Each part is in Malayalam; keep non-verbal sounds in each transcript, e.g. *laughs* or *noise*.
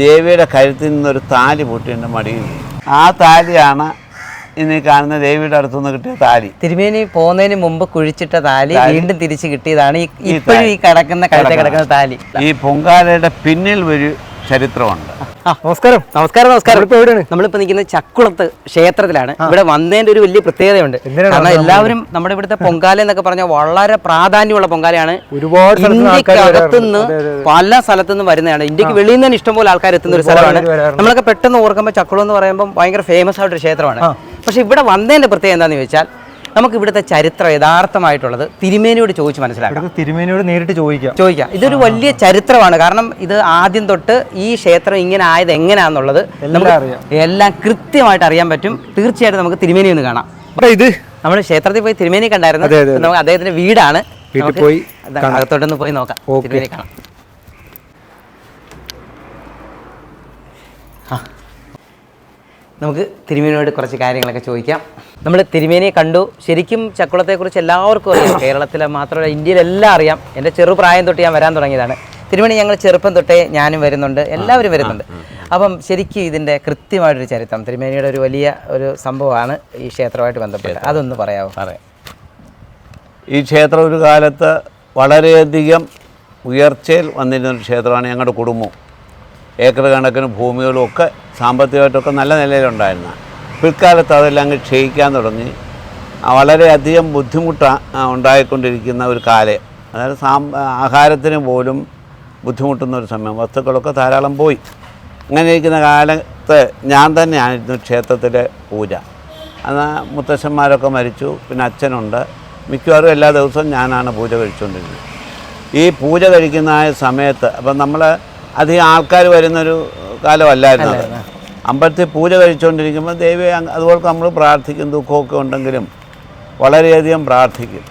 ദേവിയുടെ കഴുത്തിൽ നിന്നൊരു താലി പൊട്ടിയുണ്ട് മടി മടിയിൽ ആ താലിയാണ് ഇനി കാണുന്ന ദേവിയുടെ അടുത്തു നിന്ന് കിട്ടിയ താലി. തിരുമേനി പോകുന്നതിന് മുമ്പ് കുഴിച്ചിട്ട താലി. വീണ്ടും തിരിച്ചു കിട്ടിയതാണ് ഇപ്പോഴും ഈ കിടക്കുന്ന കഴുത്തെ കിടക്കുന്ന താലി. ഈ പൊങ്കാലയുടെ പിന്നിൽ ഒരു ചരിത്രമുണ്ട്. നമസ്കാരം. നമസ്കാരം നമസ്കാരം. ഇപ്പൊ എവിടെയാണ്? നമ്മളിപ്പോ നിൽക്കുന്ന ചക്കുളത്ത് ക്ഷേത്രത്തിലാണ്. ഇവിടെ വന്നതിന്റെ ഒരു വലിയ പ്രത്യേകതയുണ്ട്. കാരണം എല്ലാവരും നമ്മുടെ ഇവിടുത്തെ പൊങ്കാല എന്നൊക്കെ പറഞ്ഞാൽ വളരെ പ്രാധാന്യമുള്ള പൊങ്കാലയാണ്. ഒരുപാട് സ്ഥലത്ത് നിന്ന് ആൾക്കാര് ഇന്ത്യക്കകത്തുനിന്ന് പല സ്ഥലത്തുനിന്ന് വരുന്നതാണ്. ഇന്ത്യയ്ക്ക് വെളിയിൽ നിന്ന് തന്നെ ഇഷ്ടംപോലെ ആൾക്കാർ എത്തുന്ന ഒരു സ്ഥലമാണ്. നമ്മളൊക്കെ പെട്ടെന്ന് ഓർക്കുമ്പോൾ ചക്കുളം എന്ന് പറയുമ്പോൾ ഭയങ്കര ഫേമസ് ആയിട്ടൊരു ക്ഷേത്രമാണ്. പക്ഷെ ഇവിടെ വന്നതിന്റെ പ്രത്യേകത എന്താണെന്ന് ചോദിച്ചാൽ നമുക്ക് ഇവിടുത്തെ ചരിത്രം യഥാർത്ഥമായിട്ടുള്ളത് തിരുമേനിയോട് ചോദിച്ച് മനസ്സിലാക്കാം. തിരുമേനിയോട് നേരിട്ട് ചോദിക്കാം. ചോദിക്കാം. ഇതൊരു വലിയ ചരിത്രമാണ്. കാരണം ഇത് ആദ്യം തൊട്ട് ഈ ക്ഷേത്രം ഇങ്ങനെ ആയത് അറിയാം. എല്ലാം കൃത്യമായിട്ട് അറിയാൻ പറ്റും. തീർച്ചയായിട്ടും നമുക്ക് തിരുമേനി ഒന്ന് കാണാം. അപ്പൊ ഇത് നമ്മൾ ക്ഷേത്രത്തിൽ പോയി തിരുമേനി കണ്ടായിരുന്നു. നമുക്ക് അദ്ദേഹത്തിന്റെ വീടാണ്. വീട്ടിൽ പോയി അകത്തോട്ടൊന്ന് പോയി നോക്കാം. തിരുമേനി കാണാം. നമുക്ക് തിരുമേനിയോട് കുറച്ച് കാര്യങ്ങളൊക്കെ ചോദിക്കാം. നമ്മൾ തിരുമേനിയെ കണ്ടു. ശരിക്കും ചക്കുളത്തെക്കുറിച്ച് എല്ലാവർക്കും അറിയാം. കേരളത്തിലെ മാത്രമല്ല ഇന്ത്യയിലെല്ലാം അറിയാം. എന്റെ ചെറുപ്രായം തൊട്ട് ഞാൻ വരാൻ തുടങ്ങിയതാണ്. തിരുമണി ഞങ്ങൾ ചെറുപ്പം തൊട്ടേ ഞാനും വരുന്നുണ്ട്. എല്ലാവരും വരുന്നുണ്ട്. അപ്പം ശരിക്കും ഇതിന്റെ കൃത്യമായിട്ടൊരു ചരിത്രം. തിരുമേനിയുടെ ഒരു വലിയ ഒരു സംഭവമാണ് ഈ ക്ഷേത്രമായിട്ട് ബന്ധപ്പെട്ട് അതൊന്ന് പറയാമോ പറയാം. ഈ ക്ഷേത്രം ഒരു കാലത്ത് വളരെയധികം ഉയർച്ചയിൽ വന്നിരുന്ന ഒരു ക്ഷേത്രമാണ് ഞങ്ങളുടെ കുടുംബം. ഏക്കർ കണക്കിന് ഭൂമികളും ഒക്കെ സാമ്പത്തികമായിട്ടൊക്കെ നല്ല നിലയിലുണ്ടായിരുന്ന. പിൽക്കാലത്ത് അതെല്ലാം അങ്ങ് ക്ഷയിക്കാൻ തുടങ്ങി. വളരെയധികം ബുദ്ധിമുട്ട് ഉണ്ടായിക്കൊണ്ടിരിക്കുന്ന ഒരു കാലം. അതായത് സാം ആഹാരത്തിന് പോലും ബുദ്ധിമുട്ടുന്ന ഒരു സമയം. വസ്തുക്കളൊക്കെ ധാരാളം പോയി. അങ്ങനെ ഇരിക്കുന്ന കാലത്ത് ഞാൻ തന്നെയായിരുന്നു ക്ഷേത്രത്തിലെ പൂജ. അന്ന് മുത്തശ്ശന്മാരൊക്കെ മരിച്ചു പിന്നെ അച്ഛനുണ്ട്. മിക്കവാറും എല്ലാ ദിവസവും ഞാനാണ് പൂജ കഴിച്ചുകൊണ്ടിരുന്നത്. ഈ പൂജ കഴിക്കുന്ന സമയത്ത് അപ്പം നമ്മൾ അധികം ആൾക്കാർ വരുന്നൊരു കാലമല്ലായിരുന്നു അത്. അമ്പലത്തിൽ പൂജ കഴിച്ചുകൊണ്ടിരിക്കുമ്പോൾ ദൈവം അതുപോലെ നമ്മൾ പ്രാർത്ഥിക്കും ദുഃഖമൊക്കെ ഉണ്ടെങ്കിലും വളരെയധികം പ്രാർത്ഥിക്കും.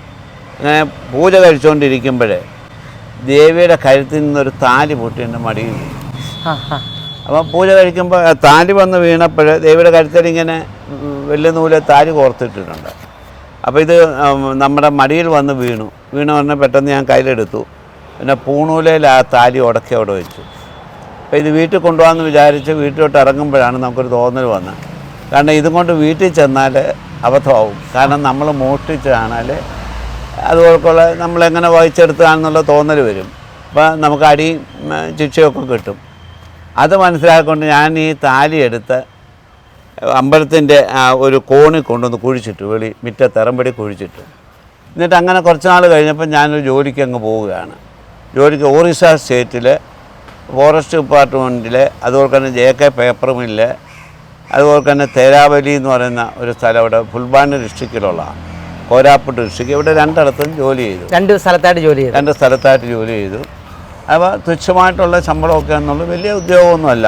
അങ്ങനെ പൂജ കഴിച്ചുകൊണ്ടിരിക്കുമ്പോഴേ ദേവിയുടെ കഴുത്തിൽ നിന്നൊരു താലി പൊട്ടി എന്റെ മടിയിൽ അപ്പം പൂജ കഴിക്കുമ്പോൾ താലി വന്ന് വീണപ്പോൾ ദേവിയുടെ കഴുത്തിൽ ഇങ്ങനെ വലിയ നൂൽ താലി കോർത്തിട്ടിട്ടുണ്ട്. അപ്പോൾ ഇത് നമ്മുടെ മടിയിൽ വന്ന് വീണു. വീണു പറഞ്ഞാൽ പെട്ടെന്ന് ഞാൻ കയ്യിലെടുത്തു. പിന്നെ പൂണൂലയിൽ ആ താലി ഉടക്കി അവിടെ വെച്ചു. അപ്പോൾ ഇത് വീട്ടിൽ കൊണ്ടുപോകാമെന്ന് വിചാരിച്ച് വീട്ടിലോട്ട് ഇറങ്ങുമ്പോഴാണ് നമുക്കൊരു തോന്നൽ വന്നത്. കാരണം ഇതും കൊണ്ട് വീട്ടിൽ ചെന്നാൽ അബദ്ധമാവും. കാരണം നമ്മൾ മോഷ്ടിച്ചാണാൽ അതുപോലുള്ള നമ്മളെങ്ങനെ വഹിച്ചെടുത്താണെന്നുള്ള തോന്നൽ വരും. അപ്പോൾ നമുക്ക് അടി ശിക്ഷയൊക്കെ കിട്ടും. അത് മനസ്സിലാക്കിക്കൊണ്ട് ഞാൻ ഈ താലി എടുത്ത് അമ്പലത്തിന്റെ ഒരു കോണി കൊണ്ടുവന്ന് കുഴിച്ചിട്ടു. വെളി മിറ്റത്തിറമ്പടി കുഴിച്ചിട്ടു. എന്നിട്ട് അങ്ങനെ കുറച്ച് നാൾ കഴിഞ്ഞപ്പോൾ ഞാനൊരു ജോലിക്ക് അങ്ങ് പോവുകയാണ്. ജോലിക്ക് ഒറീസ സ്റ്റേറ്റിൽ ഫോറസ്റ്റ് ഡിപ്പാർട്ട്മെന്റിൽ അതുപോലെ തന്നെ ജെ കെ പേപ്പർ മില്ല് അതുപോലെ തന്നെ തേരാവലി എന്ന് പറയുന്ന ഒരു സ്ഥലം ഇവിടെ ഫുൾബാൻ ഡിസ്ട്രിക്റ്റിലുള്ള കോരാപ്പുട്ട് ഡിസ്ട്രിക്ട് ഇവിടെ രണ്ടിടത്തും ജോലി ചെയ്തു. രണ്ട് സ്ഥലത്തായിട്ട് ജോലി ചെയ്തു. രണ്ട് സ്ഥലത്തായിട്ട് ജോലി ചെയ്തു. അപ്പോൾ തുച്ഛമായിട്ടുള്ള ശമ്പളമൊക്കെ എന്നുള്ളത് വലിയ ഉദ്യോഗമൊന്നുമല്ല.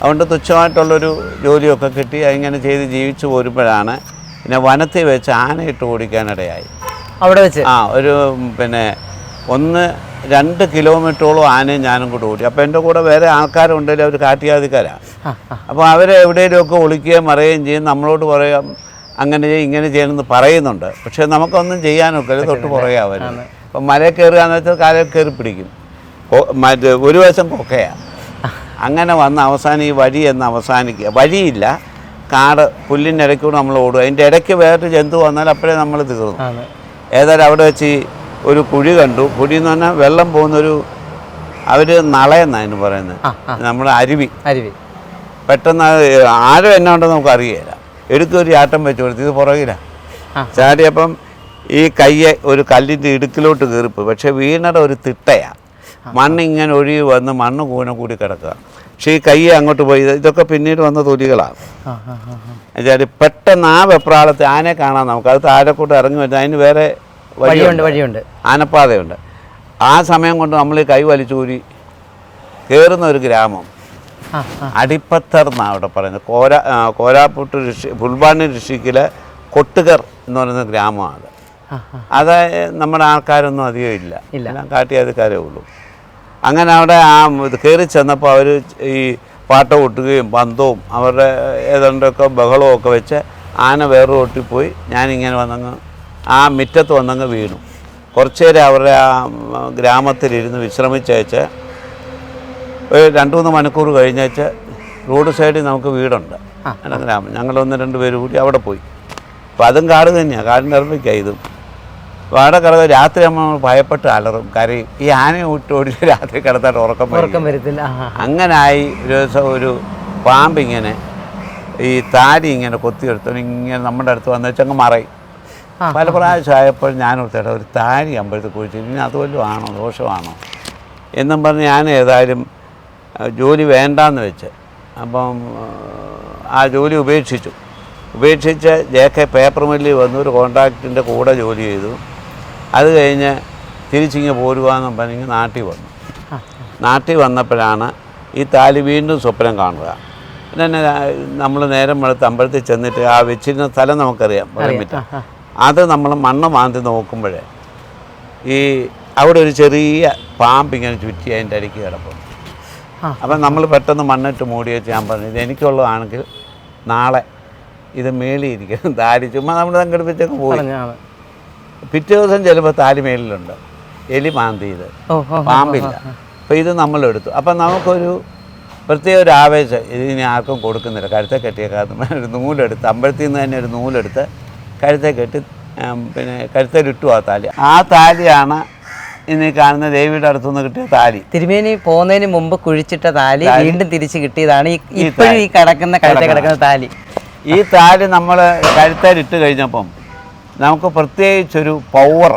അതുകൊണ്ട് തുച്ഛമായിട്ടുള്ളൊരു ജോലിയൊക്കെ കിട്ടി. അതിങ്ങനെ ചെയ്ത് ജീവിച്ചു പോരുമ്പോഴാണ് പിന്നെ വനത്തിൽ വെച്ച് ആനയിട്ട് ഓടിക്കാനിടയായി. അവിടെ വെച്ച്? ആ ഒരു പിന്നെ ഒന്ന് രണ്ട് കിലോമീറ്ററോളം ആനയും ഞാനും കൂടെ ഓടി. അപ്പോൾ എന്റെ കൂടെ വേറെ ആൾക്കാരുണ്ടെങ്കിൽ അവർ കാട്ടിയാതിക്കാരാണ് അപ്പോൾ അവരെ എവിടെയെങ്കിലുമൊക്കെ ഒളിക്കുകയും മറയുകയും ചെയ്യും നമ്മളോട് പറയാം അങ്ങനെ ചെയ്യും ഇങ്ങനെ ചെയ്യണമെന്ന് പറയുന്നുണ്ട്. പക്ഷേ നമുക്കൊന്നും ചെയ്യാനൊക്കെ തൊട്ട് പുറകെ അവർ അപ്പം മല കയറുക എന്ന് വെച്ചാൽ കാലം കയറി പിടിക്കും. മറ്റേ ഒരു വശം കൊക്കയാണ് അങ്ങനെ വന്ന് അവസാനം ഈ വഴി എന്ന് അവസാനിക്കുക. വഴിയില്ല. കാട് പുല്ലിന്റെ ഇടയ്ക്കൂടെ നമ്മൾ ഓടുക. അതിന്റെ ഇടയ്ക്ക് വേറൊരു ജന്തു വന്നാൽ അപ്പോഴേ നമ്മൾ തീർന്നു. ഏതായാലും അവിടെ വെച്ച് ഈ ഒരു കുഴി കണ്ടു. കുഴി എന്ന് പറഞ്ഞാൽ വെള്ളം പോകുന്നൊരു അവർ നളയെന്നാണ് അതിന് പറയുന്നത് നമ്മൾ അരുവി. അരുവി. പെട്ടെന്ന് ആഴം എന്നാ ഉണ്ടെന്ന് നമുക്ക് അറിയില്ല എടുത്തൊരു ചാട്ടം വെച്ച് കൊടുത്തു ഇത് പുറകിലാണ്. ചാടിയപ്പം ഈ കയ്യെ ഒരു കല്ലിന്റെ ഇടുക്കിലോട്ട് കയറിപ്പോയി പക്ഷേ വീണയുടെ ഒരു തിട്ടയാണ് മണ്ണ് ഇങ്ങനെ ഒഴുകി വന്ന് മണ്ണ് കൂന കൂടി കിടക്കുക. പക്ഷേ ഈ കയ്യെ അങ്ങോട്ട് പോയി. ഇതൊക്കെ പിന്നീട് വന്ന തൊലികളാണ്. എന്നുവെച്ചാൽ പെട്ടെന്ന് ആ വെപ്രാളത്തെ ആനയെ കാണാൻ നമുക്ക്. അത് താഴെക്കൂട്ട് ഇറങ്ങി വരുന്നത്. അതിന് വേറെ വഴിയുണ്ട്. വഴിയുണ്ട് ആനപ്പാതയുണ്ട്. ആ സമയം കൊണ്ട് നമ്മൾ ഈ കൈ വലിച്ചൂരി കയറുന്ന ഒരു ഗ്രാമം. അടിപ്പത്തർ എന്നാണ് അവിടെ പറയുന്നത്. കോര കോരാപ്പുട്ട് ഋഷി ഫുൾബാണി ഋഷിക്കിലെ കൊട്ടുകർ എന്ന് പറയുന്ന ഗ്രാമമാണ് അത്. നമ്മുടെ ആൾക്കാരൊന്നും അധികം ഇല്ല. എല്ലാം കാട്ടിയാതിക്കാരേ ഉള്ളൂ. അങ്ങനെ അവിടെ ആ ഇത് കയറി ചെന്നപ്പോൾ അവർ ഈ പാട്ട കൊട്ടുകയും പന്തവും അവരുടെ ഏതാണ്ടൊക്കെ ബഹളവും ഒക്കെ വെച്ച് ആന വേറെ റോട്ടിൽ പോയി. ഞാനിങ്ങനെ വന്നങ്ങ് ആ മുറ്റത്ത് വന്നങ്ങ് വീണു. കുറച്ച് നേരം അവരുടെ ആ ഗ്രാമത്തിലിരുന്ന് വിശ്രമിച്ചേച്ച് ഒരു രണ്ട് മൂന്ന് മണിക്കൂർ കഴിഞ്ഞേച്ച് റോഡ് സൈഡിൽ നമുക്ക് വീടുണ്ട്. ഗ്രാമം. ഞങ്ങളൊന്ന് രണ്ട് പേര് കൂടി അവിടെ പോയി. അപ്പം അതും കാട് തന്നെയാണ് കാടിന്റെ ഇറമ്പിക്കാണ് ഇതും. അപ്പോൾ അവിടെ കിടന്ന് രാത്രി നമ്മൾ ഭയപ്പെട്ട് അലറും കരയും. ഈ ആനയെ വിട്ട് ഓടി *laughs* രാത്രി കിടത്താട്ട് ഉറക്കം ഉറക്കം വരത്തില്ല. അങ്ങനായി ഒരു ദിവസം ഒരു പാമ്പിങ്ങനെ ഈ താടി ഇങ്ങനെ കൊത്തിയെടുത്തു ഇങ്ങനെ നമ്മുടെ അടുത്ത് വന്ന് വെച്ചങ്ങ് മറയും. പല പ്രാവശ്യം ആയപ്പോൾ ഞാൻ ഓർത്തേട്ടാ ഒരു താരി അമ്പലത്തിൽ കുഴിച്ചു ഇനി അത് വല്ലതും ആണോ? ദോഷമാണോ? എന്നും പറഞ്ഞ് ഞാൻ ഏതായാലും ജോലി വേണ്ടാന്ന് വെച്ച് അപ്പം ആ, ജോലി ഉപേക്ഷിച്ചു. ഉപേക്ഷിച്ച് ജെ കെ പേപ്പർ മില്ലിൽ വന്ന് ഒരു കോൺട്രാക്റ്റിന്റെ കൂടെ ജോലി ചെയ്തു. അത് കഴിഞ്ഞ് തിരിച്ചിങ്ങ് പോരുവാന്നും പറഞ്ഞ് നാട്ടിൽ വന്നു. നാട്ടിൽ വന്നപ്പോഴാണ് ഈ താലി വീണ്ടും സ്വപ്നം കാണുക. പിന്നെ നമ്മൾ നേരം വെളുത്ത് അമ്പലത്തിൽ ചെന്നിട്ട് ആ വെച്ചിരുന്ന സ്ഥലം നമുക്കറിയാം. അത് നമ്മൾ മണ്ണ് മാന്തി നോക്കുമ്പോൾ ഈ അവിടെ ഒരു ചെറിയ പാമ്പ് ഇങ്ങനെ ചുറ്റി അതിന്റെ അടിക്ക് കിടപ്പുണ്ട്. അപ്പം നമ്മൾ പെട്ടെന്ന് മണ്ണിട്ട് മൂടി വെച്ച് ഞാൻ പറഞ്ഞു ഇത് എനിക്കുള്ളതാണെങ്കിൽ നാളെ ഇത് മേളിയിരിക്കണം താലി ചുമ്മാ നമ്മൾ സംഘടിപ്പിച്ചൊക്കെ പോയി. പിറ്റേ ദിവസം ചിലപ്പോൾ താലി മേളിലുണ്ട്. എലി മാന്തി ഇത് പാമ്പില്ല. അപ്പോൾ ഇത് നമ്മളെടുത്തു. അപ്പം നമുക്കൊരു പ്രത്യേക ഒരു ആവേശം. ഇതിനി ആർക്കും കൊടുക്കുന്നില്ല. കഴുത്തെ കെട്ടിയേക്കാത്ത ഒരു നൂലെടുത്ത് അമ്പലത്തിൽ നിന്ന് തന്നെ ഒരു നൂലെടുത്ത് കഴുത്തെ കെട്ടി പിന്നെ കഴുത്തേലിട്ടു ആ താലി. ആ താലിയാണ് ഇന്ന് ഈ കാണുന്ന ദേവിയുടെ അടുത്തുനിന്ന് കിട്ടിയ താലി. തിരുമേനി പോകുന്നതിന് മുമ്പ് കുഴിച്ചിട്ട താലി വീണ്ടും തിരിച്ച് കിട്ടിയതാണ് ഈ ഈ ഇപ്പോഴും ഈ കിടക്കുന്ന കഴുത്തെ കിടക്കുന്ന. താലി. ഈ താലി നമ്മൾ കഴുത്തേലിട്ട് കഴിഞ്ഞപ്പം നമുക്ക് പ്രത്യേകിച്ചൊരു പവർ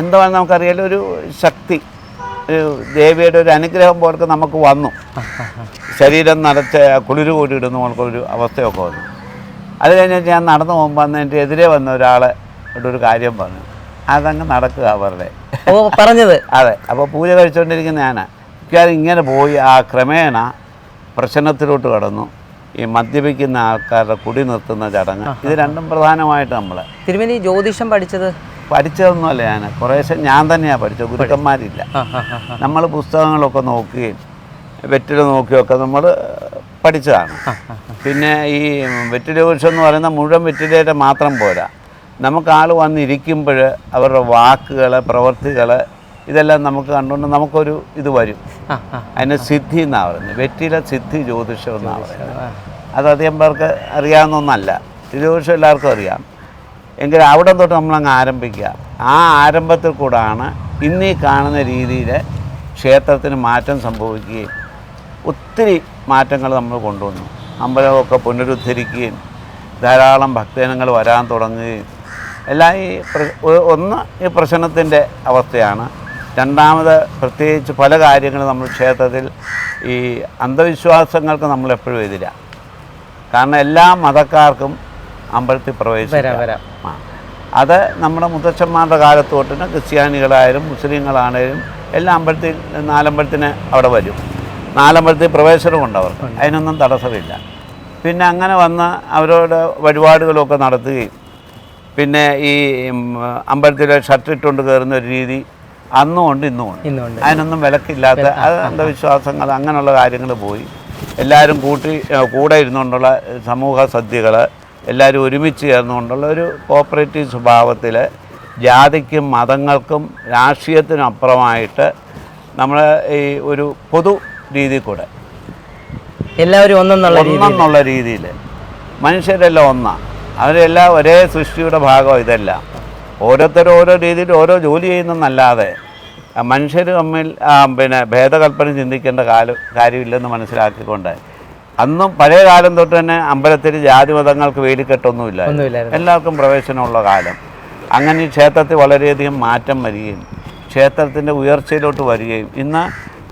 എന്താണെന്ന് നമുക്കറിയാലോ? ഒരു ശക്തി ഒരു ദേവിയുടെ ഒരു അനുഗ്രഹം പോലൊക്കെ നമുക്ക് വന്നു. *laughs* ശരീരം നിറച്ച് കുളിര് കൂടിയിടുന്ന ഒരു അവസ്ഥയൊക്കെ വന്നു. അത് കഴിഞ്ഞിട്ട് ഞാൻ നടന്നു പോകുമ്പോൾ അന്ന് എന്റെ എതിരെ വന്ന ഒരാൾ ഒരു കാര്യം പറഞ്ഞു. അതങ്ങ് നടക്കുക അവരുടെ. പറഞ്ഞത്. *laughs* അതെ. അപ്പോൾ പൂജ കഴിച്ചുകൊണ്ടിരിക്കുന്ന ഞാനാണ് മിക്കവാറും ഇങ്ങനെ പോയി ആ ക്രമേണ പ്രശ്നത്തിലോട്ട് കടന്നു. ഈ മദ്യപിക്കുന്ന ആൾക്കാരുടെ കുടി നിർത്തുന്ന ചടങ്ങ്. ഇത് രണ്ടും പ്രധാനമായിട്ട് നമ്മൾ തിരുമേനി ജ്യോതിഷം പഠിച്ചത്? പഠിച്ചതൊന്നുമല്ല ഞാൻ കുറേശ്ശെ ഞാൻ തന്നെയാണ് പഠിച്ചത്. ഗുരുക്കന്മാരില്ല. നമ്മൾ പുസ്തകങ്ങളൊക്കെ നോക്കുകയും വെറ്റിൽ നോക്കിയൊക്കെ നമ്മൾ പഠിച്ചതാണ്. പിന്നെ ഈ വെറ്റിലേഴ്സ് എന്ന് പറയുന്ന മുഴുവൻ വെറ്റിലേറ്റ മാത്രം പോരാ. നമുക്ക് ആൾ വന്നിരിക്കുമ്പോൾ അവരുടെ വാക്കുകൾ പ്രവൃത്തികൾ ഇതെല്ലാം നമുക്ക് കണ്ടുകൊണ്ട് നമുക്കൊരു ഇത് വരും. അതിന് സിദ്ധി എന്നാണ് പറയുന്നത്. വെറ്റില സിദ്ധി ജ്യോതിഷം എന്നാണ് പറയുന്നത്. അത് അധികം പേർക്ക് അറിയാവുന്ന ഒന്നല്ല ജ്യോതിഷം എല്ലാവർക്കും അറിയാം. എങ്കിൽ അവിടെ തൊട്ട് നമ്മളങ്ങ് ആരംഭിക്കുക. ആ ആരംഭത്തിൽ കൂടാണ് ഇന്നീ കാണുന്ന രീതിയിൽ ക്ഷേത്രത്തിന് മാറ്റം സംഭവിക്കുകയും ഒത്തിരി മാറ്റങ്ങൾ നമ്മൾ കൊണ്ടുവന്നു. അമ്പലമൊക്കെ പുനരുദ്ധരിക്കുകയും ധാരാളം ഭക്തജനങ്ങൾ വരാൻ തുടങ്ങുകയും. എല്ലാം ഈ ഒന്ന് ഈ പ്രശ്നത്തിന്റെ അവസ്ഥയാണ്. രണ്ടാമത് പ്രത്യേകിച്ച് പല കാര്യങ്ങളും നമ്മൾ ക്ഷേത്രത്തിൽ ഈ അന്ധവിശ്വാസങ്ങൾക്ക് നമ്മൾ എപ്പോഴും എതിര. കാരണം എല്ലാ മതക്കാർക്കും അമ്പലത്തിൽ പ്രവേശിക്കാം. അത് നമ്മുടെ മുത്തച്ഛന്മാരുടെ കാലത്ത് തൊട്ട് ക്രിസ്ത്യാനികളായാലും മുസ്ലിങ്ങളാണേലും എല്ലാ അമ്പലത്തിൽ നാലമ്പലത്തിന് അവിടെ വരും. നാലമ്പലത്തിൽ പ്രവേശനമുണ്ട് അവർക്ക് അതിനൊന്നും തടസ്സമില്ല. പിന്നെ അങ്ങനെ വന്ന് അവരോട് വഴിപാടുകളൊക്കെ നടത്തുകയും പിന്നെ ഈ അമ്പലത്തിലെ ഷർട്ട് ഇട്ടുകൊണ്ട് കയറുന്ന ഒരു രീതി അന്നും ഉണ്ട് ഇന്നും ഉണ്ട്. അതിനൊന്നും വിലക്കില്ലാത്ത അത് അന്ധവിശ്വാസങ്ങൾ അങ്ങനെയുള്ള കാര്യങ്ങൾ പോയി. എല്ലാവരും കൂട്ടി കൂടെ ഇരുന്നുകൊണ്ടുള്ള സമൂഹ സദ്യകൾ എല്ലാവരും ഒരുമിച്ച് ചേർന്നുകൊണ്ടുള്ള ഒരു കോപ്പറേറ്റീവ് സ്വഭാവത്തിൽ ജാതിക്കും മതങ്ങൾക്കും രാഷ്ട്രീയത്തിനും അപ്പുറമായിട്ട് നമ്മൾ ഈ ഒരു പൊതു രീതിയിൽ കൂടെ. എല്ലാവരും ഒന്നെന്നുള്ള ഒന്നെന്നുള്ള രീതിയിൽ. മനുഷ്യരെല്ലാം ഒന്നാണ് അവരെല്ലാം ഒരേ സൃഷ്ടിയുടെ ഭാഗം ഇതെല്ലാം. ഓരോരുത്തരും ഓരോ രീതിയിൽ ഓരോ ജോലി ചെയ്യുന്നതെന്നല്ലാതെ മനുഷ്യർ തമ്മിൽ പിന്നെ ഭേദകൽപ്പന ചിന്തിക്കേണ്ട കാലം കാര്യമില്ലെന്ന് മനസ്സിലാക്കിക്കൊണ്ട് അന്നും പഴയ കാലം തൊട്ട് തന്നെ അമ്പലത്തിൽ ജാതി മതങ്ങൾക്ക് വേലിക്കെട്ടൊന്നുമില്ല എല്ലാവർക്കും പ്രവേശനമുള്ള കാലം. അങ്ങനെ ഈ ക്ഷേത്രത്തിൽ വളരെയധികം മാറ്റം വരികയും ക്ഷേത്രത്തിന്റെ ഉയർച്ചയിലോട്ട് വരികയും ഇന്ന്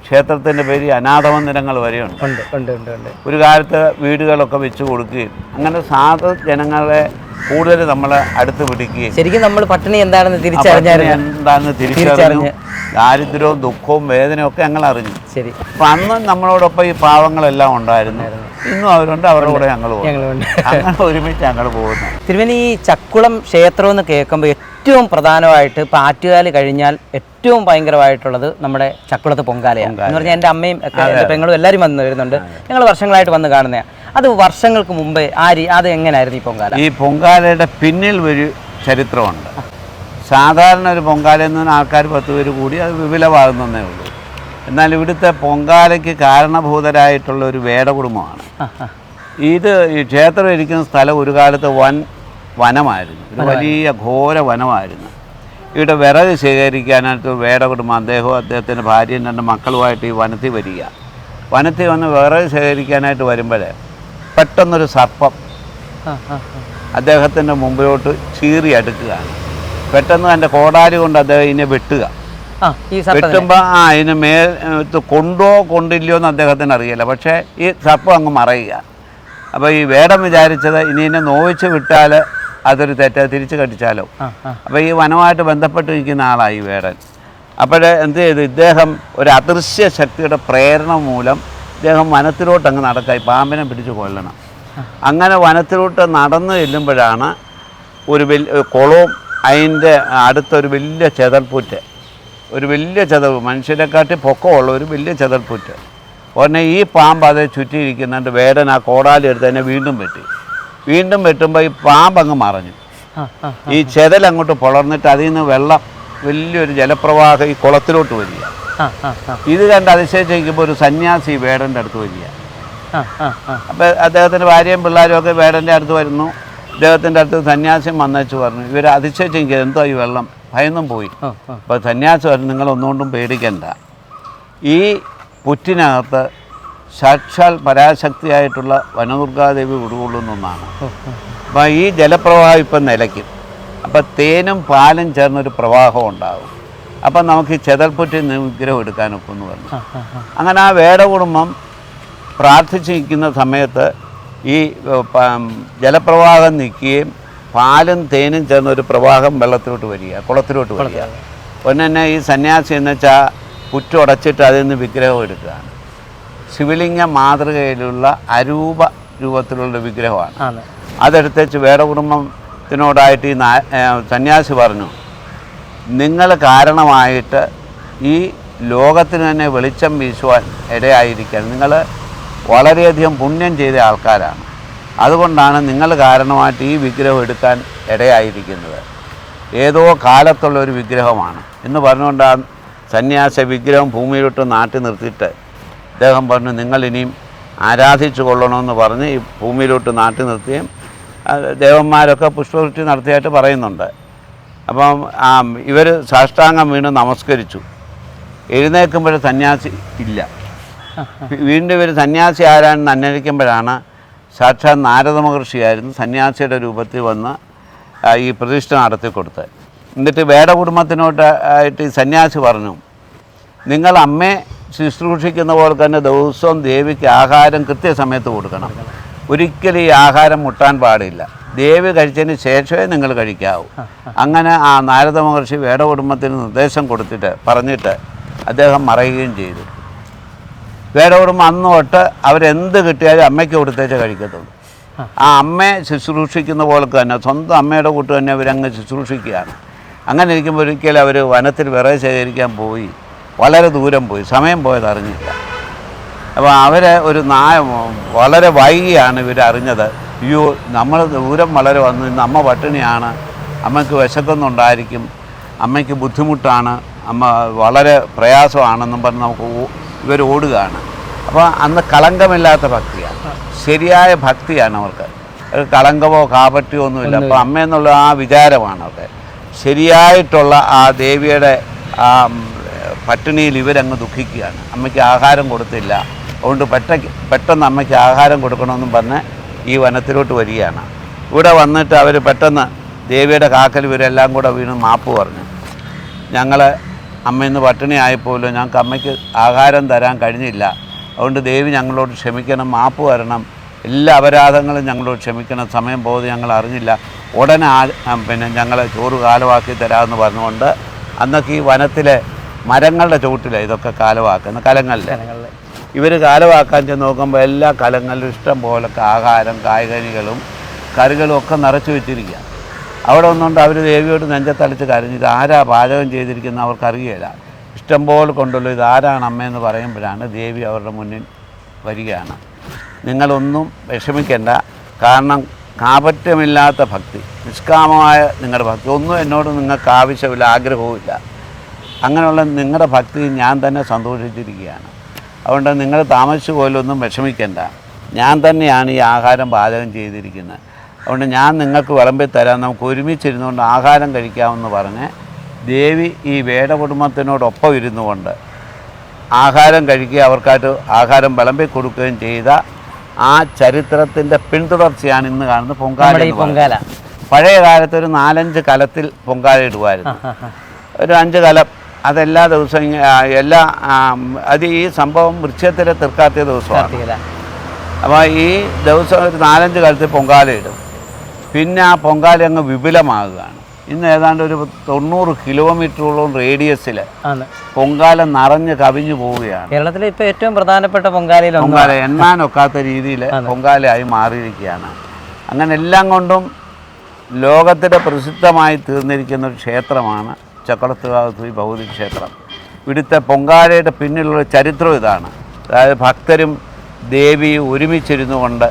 ക്ഷേത്രത്തിന്റെ പേരിൽ അനാഥമന്ദിരങ്ങൾ വരെയുണ്ട്. ഉണ്ട് ഉണ്ട് ഉണ്ട് ഉണ്ട്. ഒരു കാലത്ത് വീടുകളൊക്കെ വെച്ച് കൊടുക്കുകയും അങ്ങനെ സാധു ജനങ്ങളെ കൂടുതൽ നമ്മൾ അടുത്ത് പിടിക്കുകയും. ശരിക്കും നമ്മൾ പട്ടിണി എന്താണെന്ന് തിരിച്ചറിഞ്ഞായിരുന്നു. എന്താണെന്ന് തിരിച്ചറിഞ്ഞു. ദാരിദ്ര്യവും ദുഃഖവും വേദനയും ഒക്കെ ഞങ്ങൾ അറിഞ്ഞു. ശരി. അപ്പം അന്ന് നമ്മളോടൊപ്പം ഈ പാവങ്ങളെല്ലാം ഉണ്ടായിരുന്നു. ഇന്നും അവരുണ്ട് അവരുടെ കൂടെ ഞങ്ങൾ പോകും അങ്ങനെ ഒരുമിച്ച് ഞങ്ങൾ പോകുന്നു. തിരുവനി ഈ ചക്കുളം ക്ഷേത്രം എന്ന് കേൾക്കുമ്പോൾ ഏറ്റവും പ്രധാനമായിട്ട് ഇപ്പം ആറ്റുകാൽ കഴിഞ്ഞാൽ ഏറ്റവും ഭയങ്കരമായിട്ടുള്ളത് നമ്മുടെ ചക്കുളത്ത് പൊങ്കാലയാണ്. എന്ന് പറഞ്ഞാൽ എന്റെ അമ്മയും ഒക്കെ എന്റെ പെങ്ങളും എല്ലാവരും വന്ന് വരുന്നുണ്ട്. ഞങ്ങൾ വർഷങ്ങളായിട്ട് വന്ന് കാണുന്നതാണ് അത് വർഷങ്ങൾക്ക് മുമ്പേ ആര് അത് എങ്ങനെയായിരുന്നു ഈ പൊങ്കാല? ഈ പൊങ്കാലയുടെ പിന്നിൽ ഒരു ചരിത്രമുണ്ട്. സാധാരണ ഒരു പൊങ്കാല എന്ന് ആൾക്കാർ പത്ത് പേര് കൂടി അത് വിപുലമാകുന്നതേ ഉള്ളൂ. എന്നാൽ ഇവിടുത്തെ പൊങ്കാലയ്ക്ക് കാരണഭൂതരായിട്ടുള്ള ഒരു വേടകുടുംബമാണ്. ആ *laughs* ആ ഇത് ഈ ക്ഷേത്രം ഇരിക്കുന്ന സ്ഥലം ഒരു കാലത്ത് വൻ വനമായിരുന്നു. ഒരു വലിയ ഘോര വനമായിരുന്നു. ഇവിടെ വിറക് ശേഖരിക്കാനായിട്ട് വേട കുടുംബം അദ്ദേഹവും അദ്ദേഹത്തിന്റെ ഭാര്യയും രണ്ട് മക്കളുമായിട്ട് ഈ വനത്തിൽ വരിക. വനത്തിൽ വന്ന് വിറക് ശേഖരിക്കാനായിട്ട് വരുമ്പോഴേ പെട്ടെന്നൊരു സർപ്പം അദ്ദേഹത്തിന്റെ മുമ്പിലോട്ട് ചീറി അടുക്കുകയാണ്. പെട്ടെന്ന് എന്റെ കോടാലി കൊണ്ട് അദ്ദേഹം ഇതിനെ വെട്ടുക. വെട്ടുമ്പോൾ ആ ഇതിന് മേൽ കൊണ്ടോ കൊണ്ടില്ലയോ എന്ന് അദ്ദേഹത്തിന് അറിയില്ല. പക്ഷേ ഈ സർപ്പം അങ്ങ് മറയുക. അപ്പോൾ ഈ വേടം വിചാരിച്ചത് ഇനി എന്നെ നോവിച്ച് വിട്ടാൽ അതൊരു തെറ്റാ തിരിച്ചു കടിച്ചാലോ അപ്പോൾ ഈ വനമായിട്ട് ബന്ധപ്പെട്ട് നിൽക്കുന്ന ആളായി വേടൻ. അപ്പോഴേ എന്ത് ചെയ്തു? ഇദ്ദേഹം ഒരു അദൃശ്യ ശക്തിയുടെ പ്രേരണ മൂലം ഇദ്ദേഹം വനത്തിലോട്ട് അങ്ങ് നടക്കായി പാമ്പിനെ പിടിച്ച് കൊല്ലണം. അങ്ങനെ വനത്തിലോട്ട് നടന്നു ചെല്ലുമ്പോഴാണ് ഒരു വലിയ കുളവും അതിന്റെ അടുത്തൊരു വലിയ ചെതൽപ്പുറ്റ്. ഒരു വലിയ ചെതൽ മനുഷ്യരെക്കാട്ടി പൊക്കമുള്ള ഒരു വലിയ ചെതൽപ്പുറ്റ്. ഉടനെ ഈ പാമ്പ് അതേ ചുറ്റിയിരിക്കുന്നുണ്ട്. വേടൻ ആ കോടാലി എടുത്ത് തന്നെ വീണ്ടും വെട്ടി. വീണ്ടും വെട്ടുമ്പോൾ ഈ പാമ്പങ്ങ് മറഞ്ഞു. ഈ ചെതൽ അങ്ങോട്ട് പൊളർന്നിട്ട് അതിൽ നിന്ന് വെള്ളം വലിയൊരു ജലപ്രവാഹം ഈ കുളത്തിലോട്ട് വരിക. ഇത് കണ്ട് അതിശയിച്ചിരിക്കുമ്പോൾ ഒരു സന്യാസി വേടന്റെ അടുത്ത് വരിക. അപ്പം അദ്ദേഹത്തിന്റെ ഭാര്യയും പിള്ളേരും ഒക്കെ വേടന്റെ അടുത്ത് വരുന്നു. അദ്ദേഹത്തിന്റെ അടുത്ത് സന്യാസിയും വന്നേച്ച് പറഞ്ഞു. ഇവർ അതിശയിച്ചെങ്കിൽ എന്തോ ഈ വെള്ളം? ഭയന്നും പോയി. അപ്പോൾ സന്യാസി പറഞ്ഞു നിങ്ങൾ ഒന്നുകൊണ്ടും പേടിക്കണ്ട. ഈ പുറ്റിനകത്ത് സാക്ഷാൽ പരാശക്തിയായിട്ടുള്ള വനദുർഗാദേവി ഉൾക്കൊള്ളുന്ന ഒന്നാണ്. അപ്പോൾ ഈ ജലപ്രവാഹം ഇപ്പം നിലയ്ക്കും. അപ്പം തേനും പാലും ചേർന്നൊരു പ്രവാഹം ഉണ്ടാകും അപ്പം നമുക്ക് ഈ നിഗ്രഹം എടുക്കാനൊക്കെ എന്ന് പറഞ്ഞു. അങ്ങനെ ആ വേടകുടുംബം കുടുംബം നിൽക്കുന്ന സമയത്ത് ഈ ജലപ്രവാഹം നിൽക്കുകയും പാലും തേനും ചേർന്ന ഒരു പ്രവാഹം വെള്ളത്തിലോട്ട് വരിക കുളത്തിലോട്ട് വരിക. ഒന്ന് തന്നെ ഈ സന്യാസി എന്ന് വെച്ചാൽ പുറ്റുടച്ചിട്ട് അതിൽ നിന്ന് വിഗ്രഹം എടുക്കുകയാണ്. ശിവലിംഗ മാതൃകയിലുള്ള അരൂപ രൂപത്തിലുള്ള വിഗ്രഹമാണ്. അതെടുത്ത് അതെടുത്തേച്ച് വേറെ കുടുംബത്തിനോടായിട്ട് ഈ സന്യാസി പറഞ്ഞു നിങ്ങൾ കാരണമായിട്ട് ഈ ലോകത്തിന് തന്നെ വെളിച്ചം വീശുവാൻ ഇടയായിരിക്കാൻ നിങ്ങൾ വളരെയധികം പുണ്യം ചെയ്ത ആൾക്കാരാണ്. അതുകൊണ്ടാണ് നിങ്ങൾ കാരണമായിട്ട് ഈ വിഗ്രഹം എടുക്കാൻ ഇടയായിരിക്കുന്നത്. ഏതോ കാലത്തുള്ള ഒരു വിഗ്രഹമാണ്. എന്ന് പറഞ്ഞുകൊണ്ടാണ് ആ സന്യാസ വിഗ്രഹം ഭൂമിയിലോട്ട് നാട്ടി നിർത്തിയിട്ട് അദ്ദേഹം പറഞ്ഞു നിങ്ങൾ ഇനിയും ആരാധിച്ചു കൊള്ളണമെന്ന് പറഞ്ഞ് ഈ ഭൂമിയിലോട്ട് നാട്ടി നിർത്തുകയും ദേവന്മാരൊക്കെ പുഷ്പവൃഷ്ടി നടത്തിയായിട്ട് പറയുന്നുണ്ട്. അപ്പം ഇവർ സാഷ്ടാംഗം വീണ് നമസ്കരിച്ചു. എഴുന്നേൽക്കുമ്പോൾ സന്യാസി ഇല്ല. വീണ്ടും ഇവർ സന്യാസി ആരാണെന്ന് അന്വേഷിക്കുമ്പോഴാണ് സാക്ഷാത് നാരദ മഹർഷിയായിരുന്നു സന്യാസിയുടെ രൂപത്തിൽ വന്ന് ഈ പ്രതിഷ്ഠ നടത്തി കൊടുത്തത്. എന്നിട്ട് വേട കുടുംബത്തിനോട്ട് ആയിട്ട് ഈ സന്യാസി പറഞ്ഞു നിങ്ങൾ അമ്മയെ ശുശ്രൂഷിക്കുന്ന പോലെ തന്നെ ദിവസവും ദേവിക്ക് ആഹാരം കൃത്യസമയത്ത് കൊടുക്കണം. ഒരിക്കലും ഈ ആഹാരം മുട്ടാൻ പാടില്ല. ദേവി കഴിച്ചതിന് ശേഷമേ നിങ്ങൾ കഴിക്കാവൂ. അങ്ങനെ ആ നാരദ മഹർഷി വേട കുടുംബത്തിന് നിർദ്ദേശം കൊടുത്തിട്ട് പറഞ്ഞിട്ട് അദ്ദേഹം മറയുകയും ചെയ്തു. വേട കുടുംബം അന്ന് തൊട്ട് അവരെന്ത് കിട്ടിയാലും അമ്മയ്ക്ക് കൊടുത്തേച്ച് കഴിക്കത്തുള്ളൂ. ആ അമ്മയെ ശുശ്രൂഷിക്കുന്ന പോലെ തന്നെ സ്വന്തം അമ്മയുടെ കൂട്ട് തന്നെ അവരങ്ങ് ശുശ്രൂഷിക്കുകയാണ്. അങ്ങനെ ഇരിക്കുമ്പോൾ ഒരിക്കലും അവർ വനത്തിൽ വിറക് ശേഖരിക്കാൻ പോയി. വളരെ ദൂരം പോയി. സമയം പോയത് അറിഞ്ഞില്ല. അപ്പോൾ അവർ ഒരു നായ വളരെ വൈകിയാണ് ഇവർ അറിഞ്ഞത്. അയ്യോ നമ്മൾ ദൂരം വളരെ വന്നു. ഇന്ന് അമ്മ പട്ടിണിയാണ്. അമ്മയ്ക്ക് വിശക്കുന്നുണ്ടായിരിക്കും. അമ്മയ്ക്ക് ബുദ്ധിമുട്ടാണ്. അമ്മ വളരെ പ്രയാസമാണെന്നും പറഞ്ഞ് നമുക്ക് ഇവർ ഓടുകയാണ്. അപ്പോൾ അന്ന് കളങ്കമില്ലാത്ത ഭക്തിയാണ്. ശരിയായ ഭക്തിയാണ് അവർക്ക്. കളങ്കമോ കാപട്യമോ ഒന്നുമില്ല. അപ്പോൾ അമ്മയെന്നുള്ള ആ വിചാരമാണ് അവർക്ക്. ശരിയായിട്ടുള്ള ആ ദേവിയുടെ ആ പട്ടിണിയിൽ ഇവരങ്ങ് ദുഃഖിക്കുകയാണ്. അമ്മയ്ക്ക് ആഹാരം കൊടുത്തില്ല. അതുകൊണ്ട് പെട്ട പെട്ടെന്ന് അമ്മയ്ക്ക് ആഹാരം കൊടുക്കണമെന്നും പറഞ്ഞ് ഈ വനത്തിലോട്ട് വരികയാണ്. ഇവിടെ വന്നിട്ട് അവർ പെട്ടെന്ന് ദേവിയുടെ കാക്കൽ ഇവരെല്ലാം കൂടെ വീണ് മാപ്പ് പറഞ്ഞു. ഞങ്ങൾ അമ്മയിന്ന് പട്ടിണി ആയപ്പോലും ഞങ്ങൾക്ക് അമ്മയ്ക്ക് ആഹാരം തരാൻ കഴിഞ്ഞില്ല. അതുകൊണ്ട് ദേവി ഞങ്ങളോട് ക്ഷമിക്കണം മാപ്പ് വരണം എല്ലാ അപരാധങ്ങളും ഞങ്ങളോട് ക്ഷമിക്കണം. സമയം പോകുന്നത് ഞങ്ങൾ അറിഞ്ഞില്ല. ഉടനെ ആ, പിന്നെ ഞങ്ങളെ ചോറ് കാലമാക്കി തരാമെന്ന് പറഞ്ഞുകൊണ്ട് അന്നൊക്കെ ഈ വനത്തിലെ മരങ്ങളുടെ ചുവട്ടിലാണ് ഇതൊക്കെ കാലമാക്കുന്നത് കലങ്ങളിൽ ജനങ്ങളിലെ ഇവർ കാലമാക്കാൻ ചെന്ന് നോക്കുമ്പോൾ എല്ലാ കലങ്ങളിലും ഇഷ്ടം പോലെ ആഹാരം കായ്കനികളും കറികളും ഒക്കെ നിറച്ചു വെച്ചിരിക്കുക അവിടെ ഒന്നുകൊണ്ട് അവർ ദേവിയോട് നെഞ്ചത്തളിച്ച് കരഞ്ഞു ഇത് ആരാ പാചകം അറിയില്ല ഇഷ്ടം പോലെ കൊണ്ടുള്ള ഇത് ആരാണ് അമ്മയെന്ന് പറയുമ്പോഴാണ് ദേവി അവരുടെ മുന്നിൽ വരികയാണ്. നിങ്ങളൊന്നും വിഷമിക്കേണ്ട. കാരണം കാപറ്റ്യമില്ലാത്ത ഭക്തി നിഷ്കാമമായ നിങ്ങളുടെ ഭക്തി. ഒന്നും എന്നോട് നിങ്ങൾക്ക് ആവശ്യമില്ല ആഗ്രഹവുമില്ല. അങ്ങനെയുള്ള നിങ്ങളുടെ ഭക്തി ഞാൻ തന്നെ സന്തോഷിച്ചിരിക്കുകയാണ്. അതുകൊണ്ട് നിങ്ങൾ താമസിച്ചു പോലൊന്നും വിഷമിക്കണ്ട. ഞാൻ തന്നെയാണ് ഈ ആഹാരം പാചകം ചെയ്തിരിക്കുന്നത്. അതുകൊണ്ട് ഞാൻ നിങ്ങൾക്ക് വിളമ്പി തരാം. നമുക്ക് ഒരുമിച്ചിരുന്നുകൊണ്ട് ആഹാരം കഴിക്കാമെന്ന് പറഞ്ഞ് ദേവി ഈ വേട കുടുംബത്തിനോടൊപ്പം ഇരുന്നു കൊണ്ട് ആഹാരം കഴിക്കുക അവർക്കായിട്ട് ആഹാരം വിളമ്പി കൊടുക്കുകയും ചെയ്ത ആ ചരിത്രത്തിന്റെ പിന്തുടർച്ചയാണ് ഇന്ന് കാണുന്ന പൊങ്കാല. പൊങ്കാല. പഴയ കാലത്ത് ഒരു നാലഞ്ച് കലത്തിൽ പൊങ്കാല ഇടുമായിരുന്നു. ഒരു അഞ്ച് കലം അതെല്ലാ ദിവസവും എല്ലാ അത് ഈ സംഭവം വൃക്ഷത്തിലെ തീർക്കാത്ത ദിവസമാണ്. അപ്പോൾ ഈ ദിവസം ഒരു നാലഞ്ച് കാലത്ത് പൊങ്കാല ഇടും. പിന്നെ ആ പൊങ്കാല അങ്ങ് വിപുലമാകുകയാണ്. ഇന്ന് ഏതാണ്ട് ഒരു തൊണ്ണൂറ് കിലോമീറ്ററോളം റേഡിയസിൽ പൊങ്കാല നിറഞ്ഞ് കവിഞ്ഞു പോവുകയാണ്. കേരളത്തിലെ ഇപ്പോൾ ഏറ്റവും പ്രധാനപ്പെട്ട പൊങ്കാലയിൽ പൊങ്കാല എണ്ണാനൊക്കാത്ത രീതിയിൽ പൊങ്കാലയായി മാറിയിരിക്കുകയാണ്. അങ്ങനെ എല്ലാം കൊണ്ടും ലോകത്തിന്റെ പ്രസിദ്ധമായി തീർന്നിരിക്കുന്ന ഒരു ക്ഷേത്രമാണ് ചക്രത്തുകാവ് ശ്രീ ഭൗതി ക്ഷേത്രം ഇവിടുത്തെ പൊങ്കാലയുടെ പിന്നിലുള്ള ചരിത്രം ഇതാണ്. അതായത് ഭക്തരും ദേവിയും ഒരുമിച്ചിരുന്നു കൊണ്ട്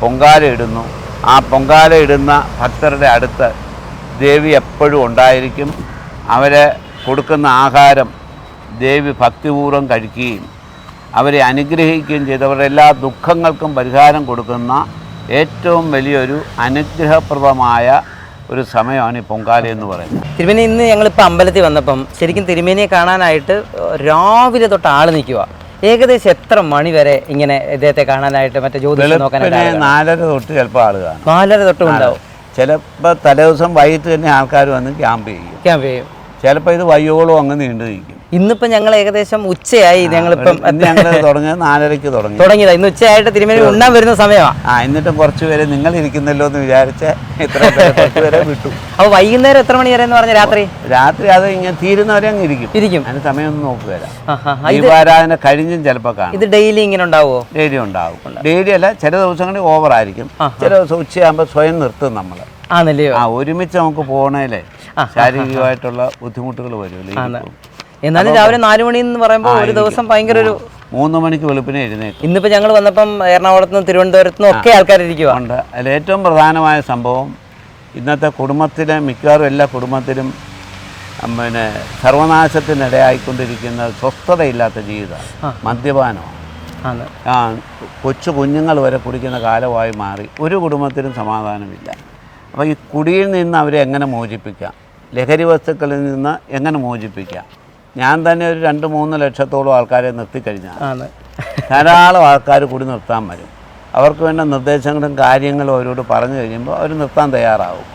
പൊങ്കാല ഇടുന്നു. ആ പൊങ്കാല ഇടുന്ന ഭക്തരുടെ അടുത്ത് ദേവി എപ്പോഴും ഉണ്ടായിരിക്കും. അവരെ കൊടുക്കുന്ന ആഹാരം ദേവി ഭക്തിപൂർവം കഴിക്കുകയും അവരെ അനുഗ്രഹിക്കുകയും ചെയ്തവരുടെ എല്ലാ ദുഃഖങ്ങൾക്കും പരിഹാരം കൊടുക്കുന്ന ഏറ്റവും വലിയൊരു അനുഗ്രഹപ്രദമായ ഒരു സമയമാണ് ഈ പൊങ്കാല എന്ന് പറയുന്നത്. തിരുമേനി ഇന്ന് ഞങ്ങളിപ്പോൾ അമ്പലത്തിൽ വന്നപ്പം ശരിക്കും തിരുമേനിയെ കാണാനായിട്ട് രാവിലെ തൊട്ട് ആൾ നിൽക്കുക ഏകദേശം എത്ര മണി വരെ ഇങ്ങനെ ഇദ്ദേഹത്തെ കാണാനായിട്ട് മറ്റേ ജ്യോതിഷം നോക്കാനായിട്ട്? നാലര തൊട്ട് ചിലപ്പോൾ ആൾ കാണും. നാലര തൊട്ട് ഉണ്ടാവും. ചിലപ്പോൾ തലേദിവസം വൈകിട്ട് തന്നെ ആൾക്കാർ വന്ന് ക്യാമ്പ് ചെയ്യും. ക്യാമ്പ് ചെയ്യും. ചിലപ്പോൾ ഇത് വയ്യോളം അങ്ങ് നീണ്ടു നിൽക്കും. ഇന്നിപ്പം ഞങ്ങൾ ഏകദേശം ഉച്ചയായി ഞങ്ങളിപ്പം ഞങ്ങൾ തുടങ്ങിയത് നാലരയ്ക്ക് തുടങ്ങി. തുടങ്ങിയതാ. ഇന്ന് ഉച്ചയായിട്ട് തിരുമേനി ഉണ്ണാൻ വരുന്ന സമയമാണ് ആ എന്നിട്ടും കുറച്ച് പേര് നിങ്ങൾ ഇരിക്കുന്നല്ലോ എന്ന് വിചാരിച്ച ഇത്ര കുറച്ച് പേരെ വിട്ടു. അപ്പോൾ വൈകുന്നേരം എത്ര മണി വരെ എന്ന് പറഞ്ഞ രാത്രി? രാത്രി അത് ഇങ്ങനെ തീരുന്നവരെ അങ്ങ് ഇരിക്കും. ഇരിക്കും. അതിന് സമയം ഒന്ന് ആ. ദീപാരാധന കഴിഞ്ഞും ചിലപ്പോൾ കാണും. ഇത് ഡെയിലി ഇങ്ങനെ ഉണ്ടാവുമോ ഡെയിലി ഉണ്ടാവും. ഡെയിലി അല്ല ചില ദിവസങ്ങളിൽ ഓവർ ആയിരിക്കും ചില ദിവസം ഉച്ചയാകുമ്പോൾ സ്വയം നിർത്തും നമ്മൾ ആണല്ലയോ ആ ഒരുമിച്ച് നമുക്ക് പോകണേലേ ശാരീരികമായിട്ടുള്ള ബുദ്ധിമുട്ടുകൾ വരുമല്ലോ. എന്നാലും രാവിലെ നാല് മണി എന്ന് പറയുമ്പോൾ ഒരു ദിവസം ഭയങ്കര ഒരു മൂന്ന് മണിക്ക് വെളുപ്പിനെ എഴുന്നേറ്റ്. ഇന്നിപ്പോൾ ഞങ്ങൾ വന്നപ്പം എറണാകുളത്ത് നിന്നും തിരുവനന്തപുരത്ത് നിന്നും ഒക്കെ ആൾക്കാർ ഉണ്ട്. അതിൽ ഏറ്റവും പ്രധാനമായ സംഭവം ഇന്നത്തെ കുടുംബത്തിലെ മിക്കവാറും എല്ലാ കുടുംബത്തിലും പിന്നെ സർവനാശത്തിനിടയായിക്കൊണ്ടിരിക്കുന്ന സ്വസ്ഥതയില്ലാത്ത ജീവിതമാണ്. മദ്യപാനമാണ്. ആ കൊച്ചു കുഞ്ഞുങ്ങൾ വരെ കുടിക്കുന്ന കാലമായി മാറി. ഒരു കുടുംബത്തിനും സമാധാനമില്ല. അപ്പോൾ ഈ കുടിയിൽ നിന്ന് അവരെ എങ്ങനെ മോചിപ്പിക്കാം? ലഹരി വസ്തുക്കളിൽ നിന്ന് എങ്ങനെ മോചിപ്പിക്കാം? ഞാൻ തന്നെ ഒരു രണ്ട് മൂന്ന് ലക്ഷത്തോളം ആൾക്കാരെ നിർത്തിക്കഴിഞ്ഞാൽ ധാരാളം ആൾക്കാർ കൂടി നിർത്താൻ വരും. അവർക്ക് വേണ്ട നിർദ്ദേശങ്ങളും കാര്യങ്ങളും അവരോട് പറഞ്ഞു കഴിയുമ്പോൾ അവർ നിർത്താൻ തയ്യാറാവും.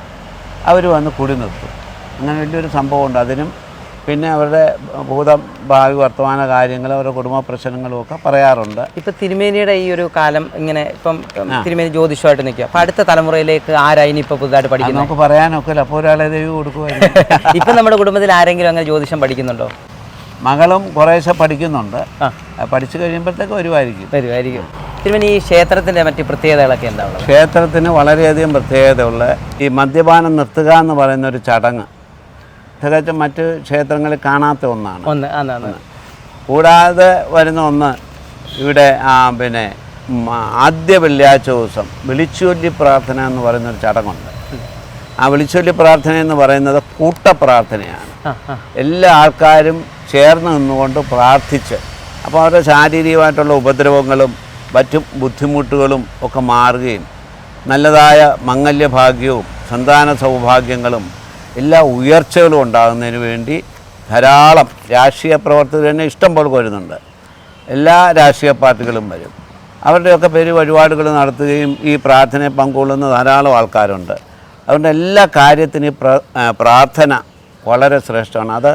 അവർ വന്ന് കൂടി നിർത്തും. അങ്ങനെ വലിയൊരു സംഭവമുണ്ട്. അതിനും പിന്നെ അവരുടെ ഭൂത ഭാവി വർത്തമാന കാര്യങ്ങൾ അവരുടെ കുടുംബ പ്രശ്നങ്ങളും ഒക്കെ പറയാറുണ്ട്. ഇപ്പൊ തിരുമേനിയുടെ ഈ ഒരു കാലം ഇങ്ങനെ ഇപ്പം തിരുമേനി ജ്യോതിഷമായിട്ട് നിൽക്കുക. അപ്പൊ അടുത്ത തലമുറയിലേക്ക് ആരായി ഇപ്പൊ പുതുതായിട്ട് പഠിക്കുന്നത്? നമുക്ക് പറയാനൊക്കെ അപ്പോൾ ഒരാളെ ദൈവം കൊടുക്കുമായിരുന്നു ഇപ്പൊ നമ്മുടെ കുടുംബത്തിൽ ആരെങ്കിലും അങ്ങനെ ജ്യോതിഷം പഠിക്കുന്നുണ്ടോ? മകളും കുറേശ്ശെ പഠിക്കുന്നുണ്ട്. പഠിച്ചു കഴിയുമ്പോഴത്തേക്ക് വരുമായിരിക്കും വരുമായിരിക്കും തിരുമേനി ഈ ക്ഷേത്രത്തിന്റെ മറ്റു പ്രത്യേകതകളൊക്കെ എന്താ ക്ഷേത്രത്തിന് വളരെയധികം പ്രത്യേകതയുള്ള ഈ മദ്യപാനം നിർത്തുക എന്ന് പറയുന്ന ഒരു ചടങ്ങ്. തികച്ചും മറ്റ് ക്ഷേത്രങ്ങളിൽ കാണാത്ത ഒന്നാണ്. ഒന്ന് കൂടാതെ വരുന്ന ഒന്ന് ഇവിടെ ആ, പിന്നെ ആദ്യ വെള്ളിയാഴ്ച ദിവസം വിളിച്ചൊല്ലി പ്രാർത്ഥന എന്ന് പറയുന്നൊരു ചടങ്ങുണ്ട്. ആ വിളിച്ചൊല്ലി പ്രാർത്ഥന എന്ന് പറയുന്നത് കൂട്ടപ്രാർത്ഥനയാണ് എല്ലാ ആൾക്കാരും ചേർന്ന് നിന്നുകൊണ്ട് പ്രാർത്ഥിച്ച്. അപ്പോൾ അവരുടെ ശാരീരികമായിട്ടുള്ള ഉപദ്രവങ്ങളും മറ്റും ബുദ്ധിമുട്ടുകളും ഒക്കെ മാറുകയും നല്ലതായ മംഗല്യഭാഗ്യവും സന്താന സൗഭാഗ്യങ്ങളും എല്ലാ ഉയർച്ചകളും ഉണ്ടാകുന്നതിന് വേണ്ടി ധാരാളം രാഷ്ട്രീയ പ്രവർത്തകർ തന്നെ ഇഷ്ടം പോലെ വരുന്നുണ്ട് എല്ലാ രാഷ്ട്രീയ പാർട്ടികളും വരും. അവരുടെയൊക്കെ പേര് വഴിപാടുകൾ നടത്തുകയും ഈ പ്രാർത്ഥനയെ പങ്കുകൊള്ളുന്ന ധാരാളം ആൾക്കാരുണ്ട്. അതുകൊണ്ട് എല്ലാ കാര്യത്തിനും പ്രാർത്ഥന വളരെ ശ്രേഷ്ഠമാണ്. അത്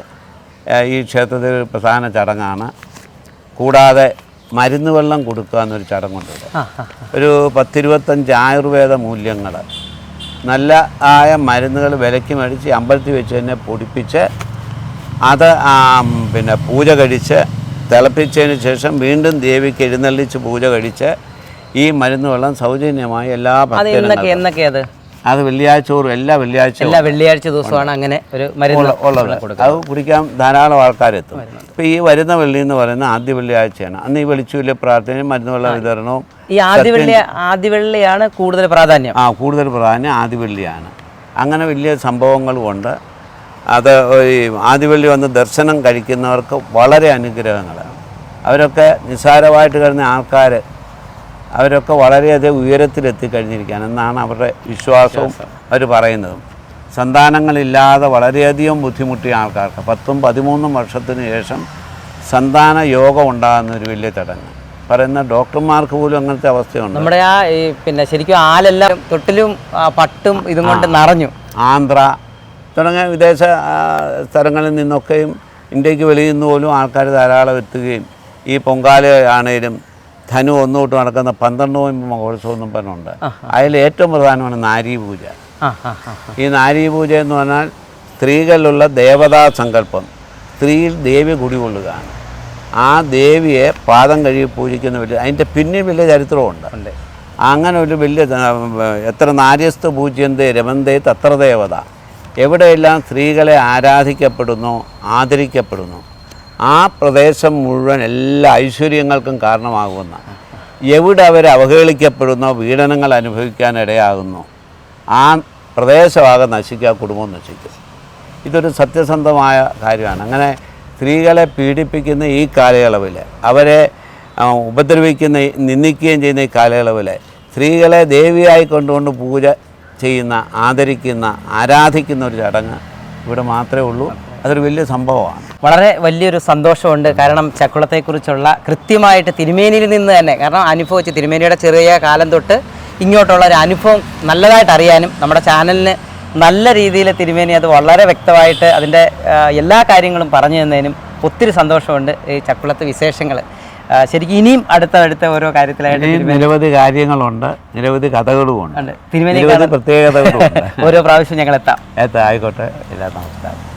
ഈ ക്ഷേത്രത്തിൽ പ്രധാന ചടങ്ങാണ്. കൂടാതെ മരുന്ന് വെള്ളം കൊടുക്കുക എന്നൊരു ചടങ്ങുണ്ട്. ഒരു പത്തിരുപത്തഞ്ച് ആയുർവേദ മൂല്യങ്ങൾ നല്ല ആയ മരുന്നുകൾ വിലയ്ക്ക് മേടിച്ച് അമ്പലത്തിൽ വെച്ച് തന്നെ പൊടിപ്പിച്ച് അത് പിന്നെ പൂജ കഴിച്ച് തിളപ്പിച്ചതിന് ശേഷം വീണ്ടും ദേവിക്ക് എഴുന്നള്ളിച്ച് പൂജ കഴിച്ച് ഈ മരുന്ന് വെള്ളം സൗജന്യമായി എല്ലാ ഭക്തരും അത് വെള്ളിയാഴ്ച തോറും എല്ലാ വെള്ളിയാഴ്ച എല്ലാ വെള്ളിയാഴ്ച ദിവസമാണ് അങ്ങനെ ഒരു മരുന്ന് ഉള്ള- ഉള്ളത്. അത് കുടിക്കാൻ ധാരാളം ആൾക്കാരെത്തും ഇപ്പം ഈ വരുന്ന വെള്ളി എന്ന് പറയുന്ന ആദ്യ വെള്ളിയാഴ്ചയാണ്. അന്ന് ഈ വെളിച്ചുവിലെ പ്രാർത്ഥനയും മരുന്ന് വെള്ള വിതരണവും ഈ ആദ്യ വെള്ളി ആദ്യ വെള്ളിയാണ് കൂടുതൽ പ്രാധാന്യം. ആ കൂടുതൽ പ്രാധാന്യം ആദ്യ വെള്ളിയാണ്. അങ്ങനെ വലിയ സംഭവങ്ങളും ഉണ്ട് അത് ഈ ആദിവള്ളി വന്ന് ദർശനം കഴിക്കുന്നവർക്ക് വളരെ അനുഗ്രഹങ്ങളാണ്. അവരൊക്കെ നിസ്സാരമായിട്ട് കിടന്ന ആൾക്കാർ അവരൊക്കെ വളരെയധികം ഉയരത്തിലെത്തി കഴിഞ്ഞിരിക്കുകയാണ് എന്നാണ് അവരുടെ വിശ്വാസവും അവർ പറയുന്നതും. സന്താനങ്ങളില്ലാതെ വളരെയധികം ബുദ്ധിമുട്ടിയ ആൾക്കാർക്ക് പത്തും പതിമൂന്നും വർഷത്തിന് ശേഷം സന്താന യോഗം ഉണ്ടാകുന്ന ഒരു വലിയ ചടങ്ങ്. പറയുന്ന ഡോക്ടർമാർക്ക് പോലും അങ്ങനത്തെ അവസ്ഥയുണ്ട്. നമ്മുടെ ആ ഈ പിന്നെ ശരിക്കും ആലെല്ലാം തൊട്ടിലും ആ, പട്ടും ഇതും കൊണ്ട് നിറഞ്ഞു. ആന്ധ്ര തുടങ്ങിയ വിദേശ ആ, സ്ഥലങ്ങളിൽ നിന്നൊക്കെയും ഇന്ത്യയ്ക്ക് വെളിയിൽ നിന്ന് പോലും ആൾക്കാർ ധാരാളം എത്തുകയും ഈ പൊങ്കാല ആണേലും ധനു ഒന്നുകൊണ്ട് നടക്കുന്ന പന്ത്രണ്ട് നോയമ്പ് മഹോത്സവം പറഞ്ഞുണ്ട്. അതിൽ ഏറ്റവും പ്രധാനമാണ് നാരീ പൂജ ഈ നാരീ പൂജ എന്ന് പറഞ്ഞാൽ സ്ത്രീകളിലുള്ള ദേവതാ സങ്കല്പം സ്ത്രീയിൽ ദേവി കുടികൊള്ളുകയാണ്. ആ ദേവിയെ പാദം കഴുകി പൂജിക്കുന്ന വലിയ അതിന്റെ പിന്നിൽ വലിയ ചരിത്രമുണ്ട്. അങ്ങനെ ഒരു വലിയ എത്ര നാര്യസ്ഥ പൂജ്യന്തേ രമന്തേ തത്ര ദേവത. എവിടെയെല്ലാം സ്ത്രീകളെ ആരാധിക്കപ്പെടുന്നു ആദരിക്കപ്പെടുന്നു ആ പ്രദേശം മുഴുവൻ എല്ലാ ഐശ്വര്യങ്ങൾക്കും കാരണമാകുന്ന എവിടെ അവർ അവഹേളിക്കപ്പെടുന്നോ പീഡനങ്ങൾ അനുഭവിക്കാനിടയാകുന്നു ആ പ്രദേശമാകെ നശിക്കുക കുടുംബം നശിക്കും. ഇതൊരു സത്യസന്ധമായ കാര്യമാണ്. അങ്ങനെ സ്ത്രീകളെ പീഡിപ്പിക്കുന്ന ഈ കാലയളവിൽ അവരെ ഉപദ്രവിക്കുന്ന നിന്ദിക്കുകയും ചെയ്യുന്ന ഈ കാലയളവിൽ സ്ത്രീകളെ ദേവിയായി കൊണ്ടുകൊണ്ട് പൂജ ചെയ്യുന്ന ആദരിക്കുന്ന ആരാധിക്കുന്ന ഒരു ചടങ്ങ് ഇവിടെ മാത്രമേ ഉള്ളൂ. അതൊരു വലിയ സംഭവമാണ്. വളരെ വലിയൊരു സന്തോഷമുണ്ട്. കാരണം ചക്കുളത്തെക്കുറിച്ചുള്ള കൃത്യമായിട്ട് തിരുമേനിയിൽ നിന്ന് തന്നെ കാരണം അനുഭവിച്ച് തിരുമേനിയുടെ ചെറിയ കാലം തൊട്ട് ഇങ്ങോട്ടുള്ള ഒരു അനുഭവം നല്ലതായിട്ട് അറിയാനും നമ്മുടെ ചാനലിന് നല്ല രീതിയിൽ തിരുമേനി അത് വളരെ വ്യക്തമായിട്ട് അതിന്റെ എല്ലാ കാര്യങ്ങളും പറഞ്ഞു തന്നതിനും ഒത്തിരി സന്തോഷമുണ്ട് ഈ ചക്കുളത്ത് വിശേഷങ്ങൾ. ശരിക്കും ഇനിയും അടുത്ത അടുത്ത ഓരോ കാര്യത്തിലായിട്ട് നിരവധി കാര്യങ്ങളുണ്ട്. നിരവധി കഥകളുമുണ്ട്. ഉണ്ട്. തിരുമേനി പ്രത്യേകതകളുണ്ട് *laughs* ഓരോ പ്രാവശ്യം ഞങ്ങൾ എത്താം. എത്താം. ആയിക്കോട്ടെ. എല്ലാ നമസ്കാരം.